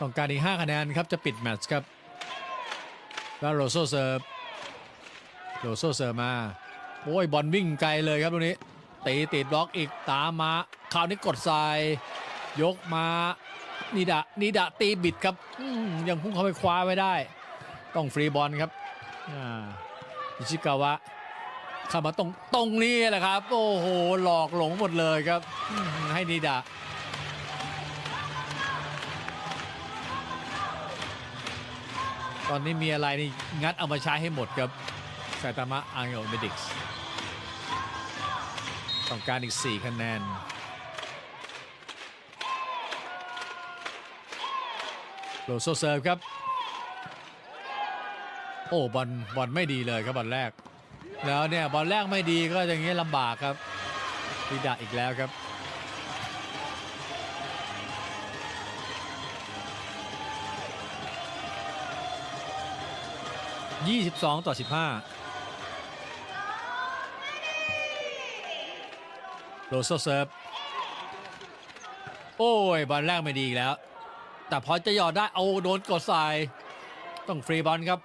ต้องการอีก 5 คะแนนครับ จะปิดแมตช์ครับ แล้วโรโซเซิร์ฟโรโซเซิร์ฟมา โอ้ยบอลวิ่งไกลเลยครับตรงนี้ตีติดบล็อกอีกตามมาคราวนี้กดทราย ยกมานิดะนิดะตีบิดครับยังพุ่งเข้าไปคว้าไว้ได้ ต้องฟรีบอลครับอิชิกาวะเข้ามาตรงตรงนี้แหละครับ โอ้โหหลอกหลงหมดเลยครับให้นิดะ ตอนนี้มีอะไรนี่งัดเอามาใช้ให้หมดครับไซตามะอังโอเมดิกส์ต้องการอีก 4 คะแนนโลโซเซิร์ฟครับ โอ้บอลบอลไม่ดีเลยครับบอลแรก แล้วเนี่ยบอลแรกไม่ดีก็อย่างเงี้ยลำบากครับดีดะอีกแล้วครับ 22 ต่อ 15โลโซเซิร์ฟ โอ้ย บอลแรกไม่ดีอีกแล้ว แต่พอจะหยอดได้ เอาโดนกดใส่ต้องฟรีบอลครับ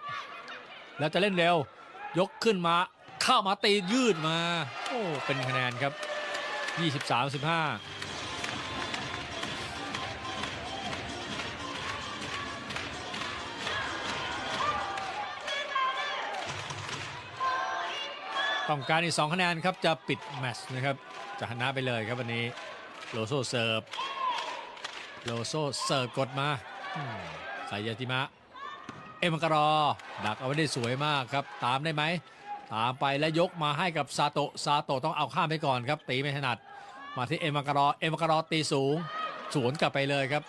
แล้วจะเล่นเร็ว ยกขึ้นมา เข้ามาตียืดมา โอ้ เป็นคะแนนครับ 23 15 ต้องการอีก 2 คะแนนครับ จะปิดแมตช์นะครับ จะชนะไปเลยครับวันนี้โลโซเซิร์ฟโลโซเสิร์ฟกดมาส่ยาติมะ เอมการอ ดักเอาไว้ได้สวยมากครับ ตามได้ไหม ตามไปแล้วยกมาให้กับซาโตะซาโตะต้องเอาข้ามไปก่อนครับ ตีไม่ถนัด มาที่เอมการอ เอมการอตีสูง สวนกลับไปเลยครับ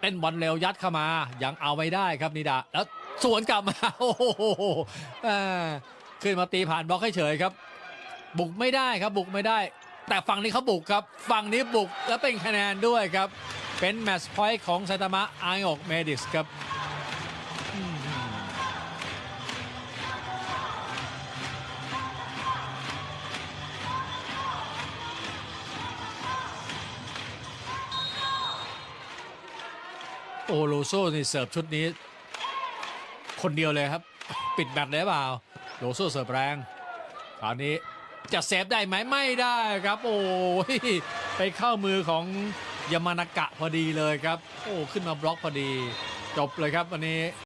เล่นบอลเร็วยัดเข้ามา ยังเอาไม่ได้ครับนิดา แล้วสวนกลับมา โอ้โหอ่า ขึ้นมาตีผ่านบล็อกให้เฉยครับ บุกไม่ได้ครับบุกไม่ได้ แต่ฝั่งนี้เขาบุกครับ ฝั่งนี้บุกและเป็นคะแนนด้วยครับ เป็นแมตช์พอยต์ของไซตามะไอออกเมดิสครับโอโลโซนี่เสิร์ฟชุดนี้ คนเดียวเลยครับ ปิดแมตช์เลยหรือเปล่า โลโซเสิร์ฟแรงคราวนี้จะเซฟได้ไหมไม่ได้ครับ โอ้ยไปเข้ามือของยามานากะพอดีเลยครับ โอ้ขึ้นมาบล็อกพอดี จบเลยครับวันนี้